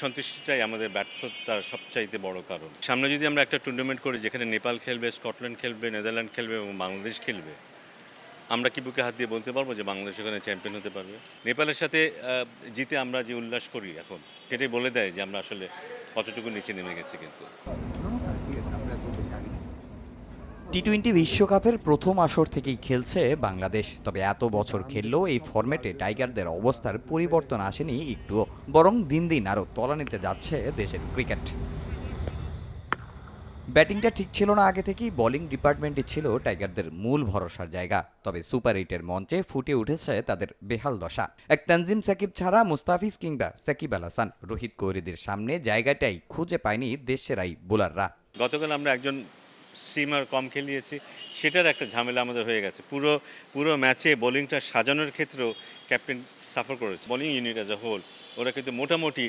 সন্তুষ্টিটাই আমাদের ব্যর্থতার সবচাইতে বড় কারণ। সামনে যদি আমরা একটা টুর্নামেন্ট করি যেখানে নেপাল খেলবে, স্কটল্যান্ড খেলবে, নেদারল্যান্ড খেলবে এবং বাংলাদেশ খেলবে, আমরা কি বুকে হাত দিয়ে বলতে পারব যে বাংলাদেশ ওখানে চ্যাম্পিয়ন হতে পারবে? নেপালের সাথে জিতে আমরা যে উল্লাস করি এখন, সেটাই বলে দেয় যে আমরা আসলে কতটুকু নিচে নেমে গেছি কিন্তু। টি টোয়েন্টি বিশ্বকাপের প্রথম আসর থেকেই খেলছে বাংলাদেশ। তবে এত বছর খেললেও এই ফরম্যাটে টাইগারদের অবস্থার পরিবর্তন আসেনি একটুও। বরং দিন দিন আরও তলানিতে যাচ্ছে দেশের ক্রিকেট ব্যাটিংটা ঠিক ছিল না আগে থেকেই বোলিং ডিপার্টমেন্টই ছিল টাইগারদের মূল ভরসার জায়গা। তবে সুপার এইটের মঞ্চে ফুটে উঠেছে তাদের বেহাল দশা। এক তানজিম সাকিব ছাড়া মুস্তাফিজ কিংবা সাকিব আল হাসান, রোহিত কোহলিদের সামনে জায়গাটাই খুঁজে পায়নি দেশেরাই বোলাররা গতকাল আমরা একজন সিমার কম খেলিয়েছি, সেটার একটা ঝামেলা আমাদের হয়ে গেছে। পুরো পুরো ম্যাচে বোলিংটা সাজানোর ক্ষেত্রেও ক্যাপ্টেন সাফার করেছে। Bowling unit as a whole ওরা কিন্তু মোটামুটি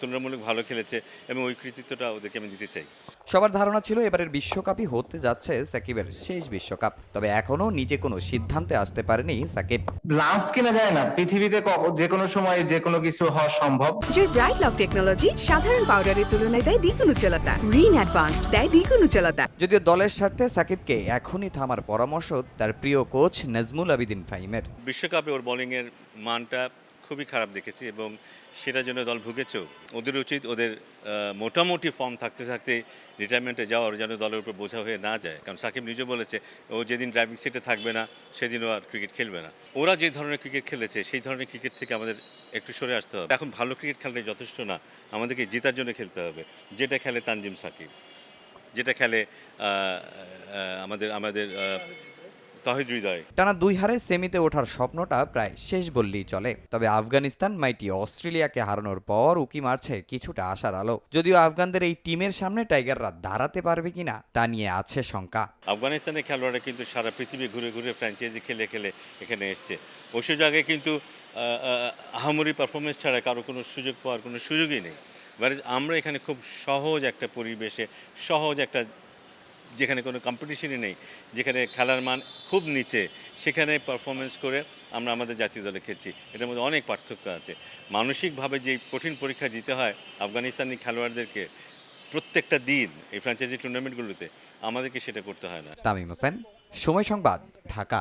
তুলনামূলক ভালো খেলেছে এবং ওই কৃতিত্বটা ওদেরকে আমি দিতে চাই। সবার ধারণা ছিল এবারের বিশ্বকাপই হতে যাচ্ছে সাকিবের শেষ বিশ্বকাপ। তবে এখনও নিজে কোনো সিদ্ধান্তে আসতে পারেনি সাকিব। লাস্ট কিনা যায় না পৃথিবীতে যে কোনো সময় যে কোনো কিছু হওয়া সম্ভব। জোর ব্রাইট লক টেকনোলজি সাধারণ পাউডারের তুলনায় দেয় দ্বিগুণ উজ্জ্বলতা। রিন অ্যাডভান্সড দেয় দ্বিগুণ উজ্জ্বলতা। যদিও দলের স্বার্থে সাকিবকে এখনই থামার পরামর্শ তার প্রিয় কোচ নাজমুল আবিদিন ফাইমের বিশ্বকাপে ওর বোলিংয়ের মানটা খুবই খারাপ দেখেছি এবং সেটার জন্য দল ভুগেছেও। ওদের উচিত ওদের মোটামুটি ফর্ম থাকতে থাকতে রিটায়ারমেন্টে যাওয়ার যেন দলের উপর বোঝা হয়ে না যায়। কারণ সাকিব নিজে বলেছে, ও যেদিন ড্রাইভিং সিটে থাকবে না সেদিন ও আর ক্রিকেট খেলবে না। ওরা যে ধরনের ক্রিকেট খেলেছে, সেই ধরনের ক্রিকেট থেকে আমাদের একটু সরে আসতে হবে। এখন ভালো ক্রিকেট খেললে যথেষ্ট না, আমাদেরকে জেতার জন্য খেলতে হবে। যেটা খেলে তানজিম সাকিব, যেটা খেলে আমাদের আমাদের তহিদ হৃদয় টানা দুই হারে সেমিতে ওঠার স্বপ্নটা প্রায় শেষ বললেই চলে। তবে আফগানিস্তান মাইটি অস্ট্রেলিয়াকে হারানোর পর উকি মারছে কিছুটা আশার আলো। যদিও আফগানদের এই টিমের সামনে টাইগাররা দাঁড়াতে পারবে কিনা তা নিয়ে আছে শঙ্কা। আফগানিস্তানের খেলোয়াড়রা কিন্তু সারা পৃথিবী ঘুরে ঘুরে ফ্র্যাঞ্চাইজি খেলে খেলে এখানে এসছে। ওই সুযোগে কিন্তু আহ, আহ, আহামরি পারফরমেন্স ছাড়া কারও কোনো সুযোগ পাওয়ার কোনো সুযোগই নেই। আমরা এখানে খুব সহজ একটা পরিবেশে সহজ একটা যেখানে কোনো কম্পিটিশনই নেই, যেখানে খেলার মান খুব নিচে, সেখানে পারফরমেন্স করে আমরা আমাদের জাতীয় দলে খেলছি। এটার মধ্যে অনেক পার্থক্য আছে। মানসিকভাবে যে কঠিন পরীক্ষা দিতে হয় আফগানিস্তানি খেলোয়াড়দেরকে প্রত্যেকটা দিন এই ফ্র্যাঞ্চাইজি টুর্নামেন্টগুলোতে আমাদেরকে সেটা করতে হয় না। তামিম হোসেন, সময় সংবাদ, ঢাকা।